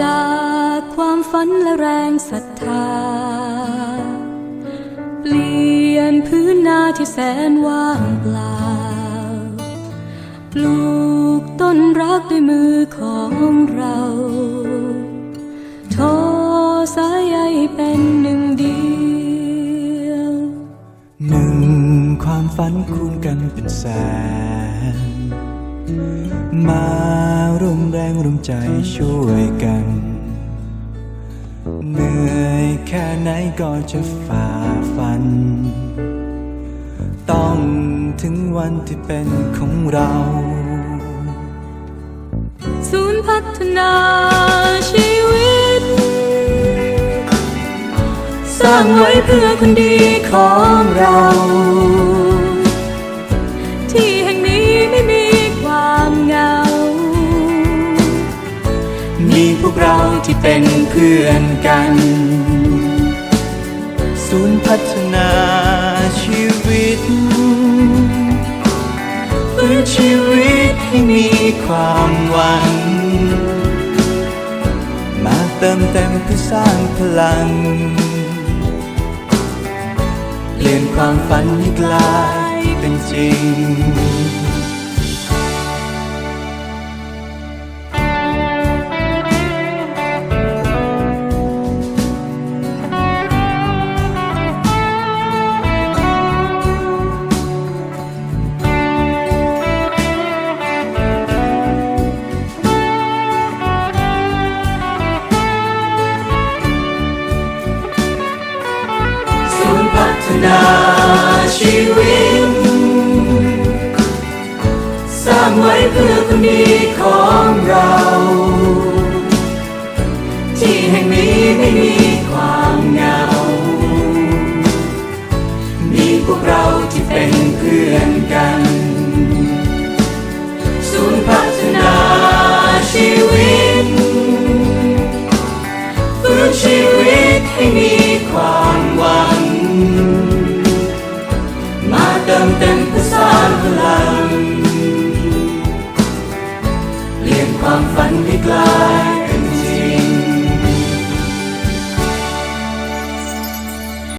จากความฝันและแรงศรัทธา เปลี่ยนพื้นนาที่แสนว่างเปล่า ปลูกต้นรักด้วยมือของเราโทอสายใยเป็นหนึ่งเดียว หนึ่งความฝันคูณกันเป็นแสนมา แรงร่วมใจช่วยกัน เหนื่อยแค่ไหนก็จะฝ่าฟัน ต้องถึงวันที่เป็นของเรา ศูนย์พัฒนาชีวิต สร้างไว้เพื่อคนดีของเรา มีพวกเราที่เป็นเพื่อนกัน ศูนย์พัฒนาชีวิตฟื้นชีวิตให้มีความหวัง มาเติมเต็มเพื่อสร้างพลัง เปลี่ยนความฝันให้กลายเป็นจริง นาชีวิต สร้างไว้เพื่อคนดีของเรา ที่แห่งนี้ไม่มีความเหงา มีพวกเราที่เป็นเพื่อนกัน ความฝันให้กล